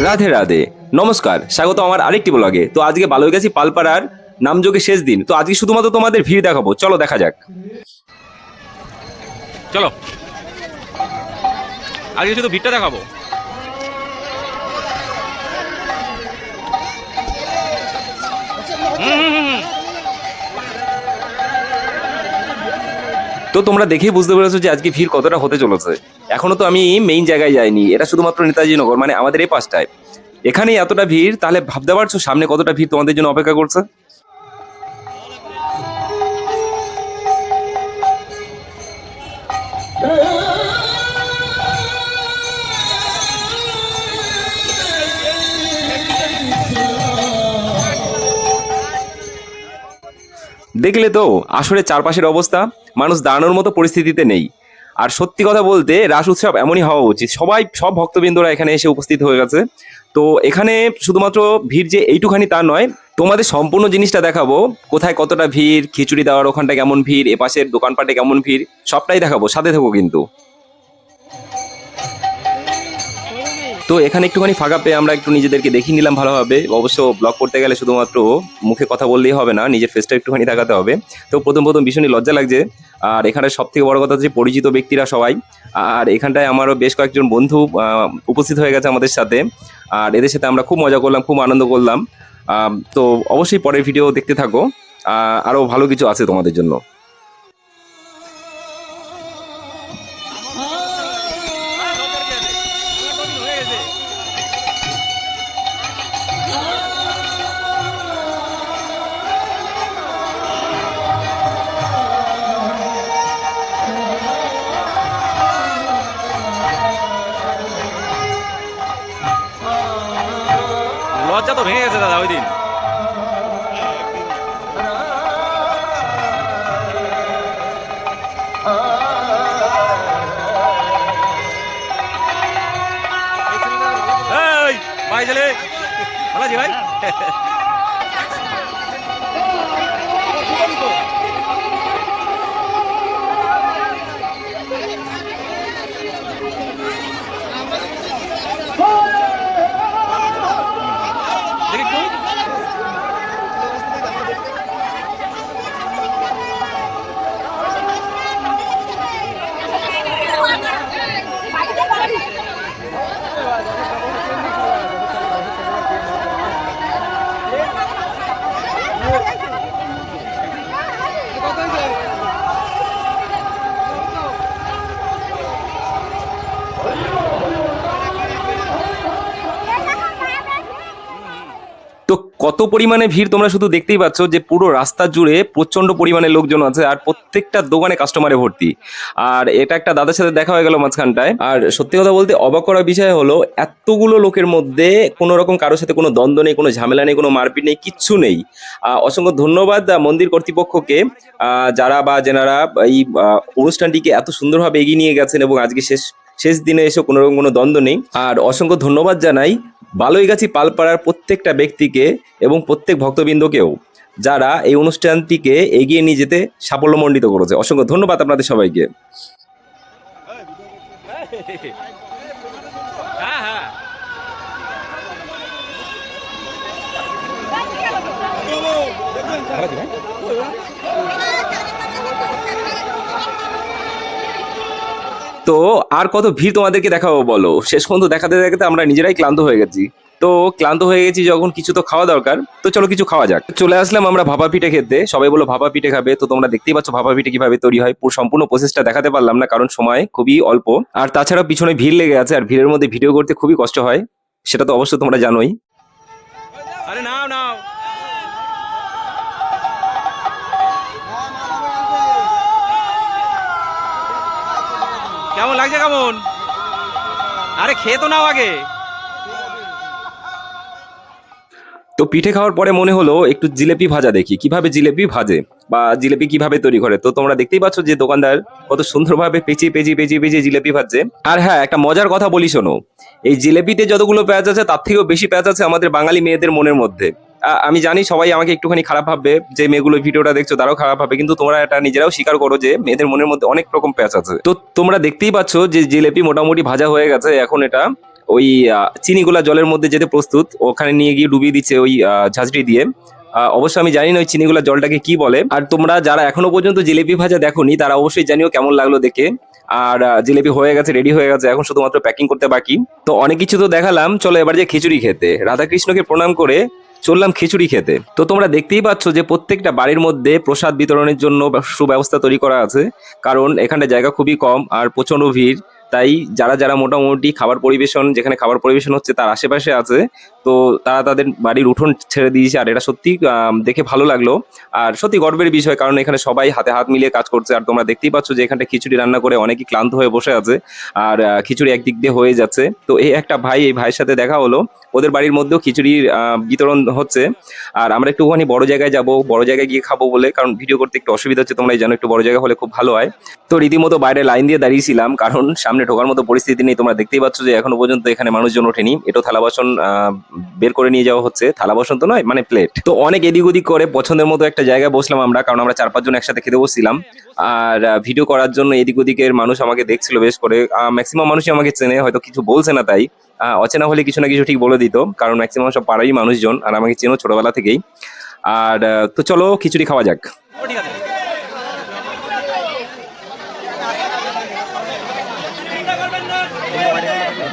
রাধে রাধে। নমস্কার স্বাগত আমার আরেকটি ব্লগে তো আজকে ভালো গেছি পালপাড়ার নামযোগে শেষ দিন। তো আজকে শুধুমাত্র তোমাদের ভিড় দেখাবো। চলো দেখা যাক। চলো। আজকে শুধু ভিড়টা দেখাবো। হুম, তো তোমরা দেখেই বুঝতে পেরেছ যে আজকে ভিড় কতটা হতে চলেছে। এখনও তো আমি মেইন জায়গায় যাইনি, এটা শুধুমাত্র নেতাজি নগর মানে আমাদের এই পাশটায়। এখানেই এতটা ভিড়, তাহলে ভাবতে পারছ সামনে কতটা ভিড় তোমাদের জন্য অপেক্ষা করছে? দেখলে তো আসলে চারপাশের অবস্থা, মানুষ দাঁড়ানোর মতো পরিস্থিতিতে নেই। আর সত্যি কথা বলতে, রাস উৎসব এমনই হওয়া উচিত। সবাই, সব ভক্তবৃন্দরা এখানে এসে উপস্থিত হয়ে গেছে। তো এখানে শুধুমাত্র ভিড় যে এইটুখানি তা নয়, তোমাদের সম্পূর্ণ জিনিসটা দেখাবো। কোথায় কতটা ভিড়, খিচুড়ি দেওয়ার ওখানটা কেমন ভিড়, এপাশের দোকানপাটে কেমন ভিড়, সবটাই দেখাবো, সাথে থাকো কিন্তু। তো এখানে একটুখানি ফাঁকা পেয়ে আমরা একটু নিজেদেরকে দেখিয়ে নিলাম ভালোভাবে। অবশ্য ব্লগ করতে গেলে শুধুমাত্র মুখে কথা বললেই হবে না, নিজের ফেসটা একটুখানি দেখাতে হবে। তো প্রথম প্রথম ভীষণই লজ্জা লাগছে। আর এখানে সব থেকে বড় কথা হচ্ছে পরিচিত ব্যক্তিরা সবাই। আর এখানটায় আমারও বেশ কয়েকজন বন্ধু উপস্থিত হয়ে গেছে আমাদের সাথে। আর এদের সাথে আমরা খুব মজা করলাম, খুব আনন্দ করলাম। তো অবশ্যই পরের ভিডিও দেখতে থাকো। আরও ভালো কিছু আছে তোমাদের জন্য। লজ্জা তো ভেঙে গেছে দাদা ওই দিন। ভাই ছেলে ভালো আছি ভাই। কত পরিমাণে ভিড় তোমরা শুধু দেখতেই পাচ্ছ যে পুরো রাস্তা জুড়ে প্রচণ্ড পরিমাণে লোকজন আছে আর প্রত্যেকটা দোকানে কাস্টমারে ভর্তি। আর এটা একটা দাদার সাথে দেখা হয়ে গেল মাঝখানটায়। আর সত্যি কথা বলতে অবাক করা বিষয় হলো, এতগুলো লোকের মধ্যে কোনো রকম কারোর সাথে কোনো দ্বন্দ্ব নেই, কোনো ঝামেলা নেই, কোনো মারপিট নেই, কিচ্ছু নেই। অসংখ্য ধন্যবাদ মন্দির কর্তৃপক্ষকে যারা বা যেনারা এই অনুষ্ঠানটিকে এত সুন্দরভাবে এগিয়ে নিয়ে গেছেন এবং আজকে শেষ শেষ দিনে এসে কোনো রকম কোনো দ্বন্দ্ব নেই। আর অসংখ্য ধন্যবাদ জানাই বালুইগাছি পালপাড়ার প্রত্যেকটা ব্যক্তিকে এবং প্রত্যেক ভক্তবৃন্দকেও, যারা এই অনুষ্ঠানটিকে এগিয়ে নিয়ে যেতে সাফল্যমণ্ডিত করেছে। অসংখ্য ধন্যবাদ আপনাদের সবাইকে। হ্যাঁ তো আর কত ভিড় তোমাদেরকে দেখাবো বলো? শেষ পর্যন্ত দেখাতে দেখাতে আমরা নিজেরাই ক্লান্ত হয়ে গেছি। তো ক্লান্ত হয়ে গেছি যখন কিছু তো খাওয়া দরকার, তো চলো কিছু খাওয়া যাক। চলে আসলাম আমরা ভাপা পিঠে খেতে। সবাই বলো ভাপা পিঠে খাবে, তো তোমরা দেখতেই পাচ্ছ ভাপা পিঠে কীভাবে তৈরি হয়। পুরো সম্পূর্ণ প্রসেসটা দেখাতে পারলাম না, কারণ সময় খুবই অল্প। আর তাছাড়া পিছনে ভিড় লেগে আছে, আর ভিড়ের মধ্যে ভিডিও করতে খুবই কষ্ট হয়। সেটা তো অবশ্যই তোমরা জানোই। কেমন লাগছে কেমন? আরে খেয়ে তো নাও আগে। তো পিঠে খাওয়ার পরে মনে হলো একটু জিলেপি ভাজা দেখি। কীভাবে জিলেপি ভাজে বা জিলেপি কীভাবে তৈরি করে? তো তোমরা দেখতেই পাচ্ছ যে দোকানদার কত সুন্দরভাবে পেঁচিয়ে পেঁচিয়ে পেঁচিয়ে পেঁচিয়ে জিলেপি ভাজছে। আর হ্যাঁ একটা মজার কথা বলি শোনো। এই জিলেপিতে যতগুলো পেঁয়াজ আছে, তার থেকেও বেশি পেঁয়াজ আছে আমাদের বাঙালি মেয়েদের মনের মধ্যে। আমি জানি সবাই আমাকে একটুখানি খারাপ ভাববে যে মেয়েগুলো ভিডিওটা দেখছ তারাও খারাপ ভাবে কিন্তু তোমরা এটা নিজেরাও স্বীকার করো যে মেয়েদের মনের মধ্যে অনেক রকম প্যাঁচ আছে। তো তোমরা দেখতেই পাচ্ছ যে জিলেপি মোটামুটি ভাজা হয়ে গেছে এখন এটা ওই চিনিগুলা জলের মধ্যে যেতে প্রস্তুত ওখানে নিয়ে গিয়ে ডুবিয়ে দিচ্ছে ওই ঝাঁঝরি দিয়ে। আহ, অবশ্য আমি জানি না ওই চিনিগুলা জলটাকে কি বলে আর তোমরা যারা এখনও পর্যন্ত জিলিপি ভাজা দেখোনি তারা অবশ্যই জানিও কেমন লাগল দেখে। আর জিলেপি হয়ে গেছে রেডি হয়ে গেছে এখন শুধুমাত্র প্যাকিং করতে বাকি। তো অনেক কিছু তো দেখালাম চলো এবার যে খিচুড়ি খেতে। রাধাকৃষ্ণকে প্রণাম করে চললাম খিচুড়ি খেতে। তো তোমরা দেখতেই পাচ্ছ যে প্রত্যেকটা বাড়ির মধ্যে প্রসাদ বিতরণের জন্য সুব্যবস্থা তৈরি করা আছে। কারণ এখানে জায়গা খুবই কম আর প্রচণ্ড ভিড়। তাই যারা যারা মোটামুটি খাবার পরিবেশন, যেখানে খাবার পরিবেশন হচ্ছে, তার আশেপাশে আছে। তো তারা তাদের বাড়ির উঠোন ছেড়ে দিয়েছে, আর এটা সত্যি দেখে ভালো লাগল। আর সত্যি গর্বের বিষয়, কারণ এখানে সবাই হাতে হাত মিলিয়ে কাজ করছে। আর তোমরা দেখতেই পাচ্ছ যে এখানটা খিচুড়ি রান্না করে অনেকেই ক্লান্ত হয়ে বসে আছে, আর খিচুড়ি একদিক দিয়ে হয়ে যাচ্ছে। তো এই একটা ভাই, এই ভাইয়ের সাথে দেখা হলো। ওদের বাড়ির মধ্যেও খিচুড়ির বিতরণ হচ্ছে। আর আমরা একটুখানি বড় জায়গায় যাব, বড় জায়গায় গিয়ে খাব বলে, কারণ ভিডিও করতে একটু অসুবিধা হচ্ছে। তোমরা জানো, একটু বড় জায়গা হলে খুব ভালো হয়। তো রীতিমতো বাইরে লাইন দিয়ে দাঁড়িয়েছিলাম, কারণ সামনে ঢোকার মতো পরিস্থিতি নেই। তোমরা দেখতেই পাচ্ছ যে এখনও পর্যন্ত এখানে মানুষজন ওঠেনি। এটাও থালা বাসন বের করে নিয়ে যাওয়া হচ্ছে। থালা বাসন তো নয় মানে প্লেট। তো অনেক এদিক ওদিক করে পছন্দের মতো একটা জায়গায় বসলাম আমরা, কারণ আমরা চার পাঁচজন একসাথে খেতে বসছিলাম। আর ভিডিও করার জন্য এদিক ওদিকের মানুষ আমাকে দেখছিল বেশ করে। ম্যাক্সিমাম মানুষই আমাকে চেনে, হয়তো কিছু বলছে না তাই। অচেনা হলে কিছু না কিছু ঠিক বলে দিত, কারণ ম্যাক্সিমাম সব পাড়ারই মানুষজন, আর আমাকে চেনো ছোটবেলা থেকেই। আর তো চলো খিচুড়ি খাওয়া যাক। ঠিক আছে।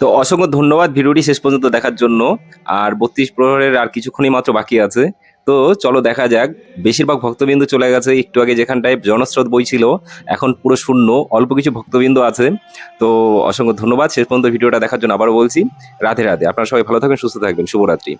তো অসংখ্য ধন্যবাদ ভিডিওটি শেষ পর্যন্ত দেখার জন্য। আর বত্রিশ প্রহরের আর কিছুক্ষণই মাত্র বাকি আছে। তো চলো দেখা যাক। বেশিরভাগ ভক্তবিন্দু চলে গেছে। একটু আগে যেখানটায় জনস্রোত বইছিল এখন পুরো শূন্য। অল্প কিছু ভক্তবিন্দু আছে। তো অসংখ্য ধন্যবাদ। শেষ পর্যন্ত ভিডিওটা দেখার জন্য আবারও বলছি, রাধে রাধে। আপনারা সবাই ভালো থাকবেন, সুস্থ থাকবেন। শুভরাত্রি।